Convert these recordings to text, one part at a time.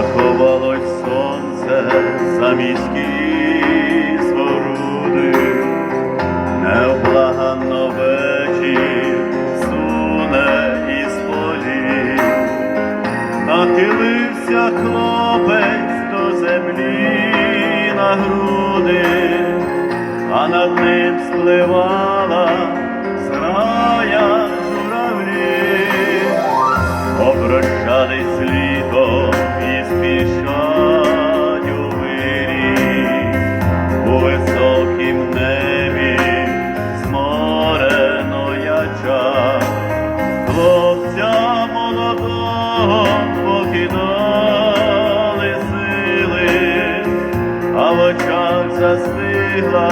заховалось сонце за міські своруди, невблаганно вечір суне із полі, нахилився хлопець до землі на груди, а над ним спливала зрая. Застигла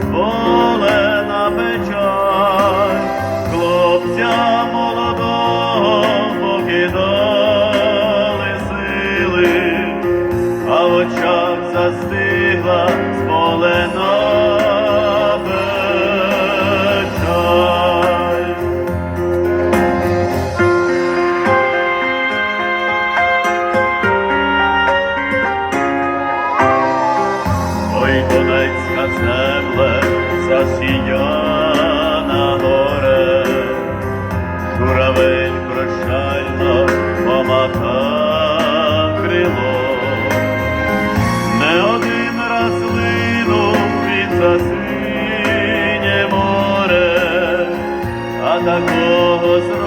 зволена печаль. Хлопця молодого покидали сили, а в очах застигла зболена засіяна горе, журавель прощально помахав крило, не один раз линув він за море, а такого зроду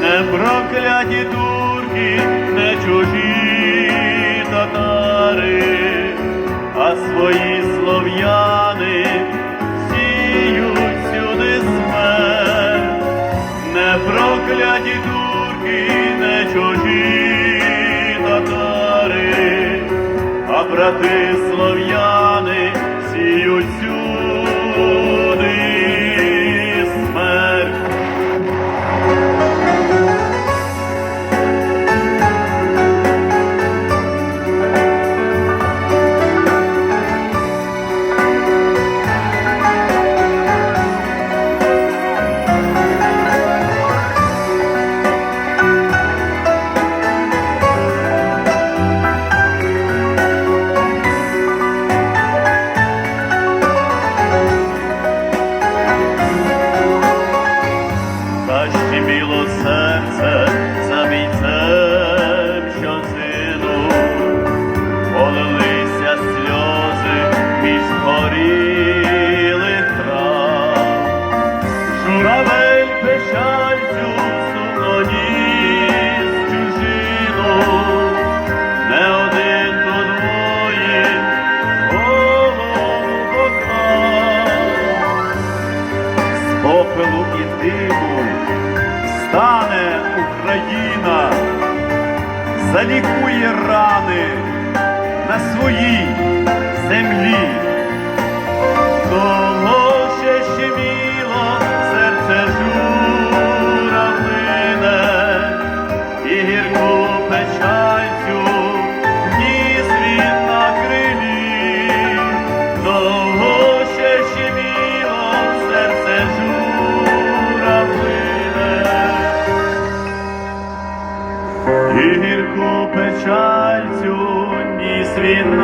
Не прокляті турки, не чужі татари, а свої слов'яни сіють сюди смерть. Не прокляті турки, не чужі татари, а брати слов'яни сіють сюди серце за бійцем, що зину, полилися сльози між горілих трав. Журавель печальцю сумно ніс чужину, не один тут воїн голову поклав. З попелу і диму стане Україна, залікує рани на своїй землі. І цю ніс він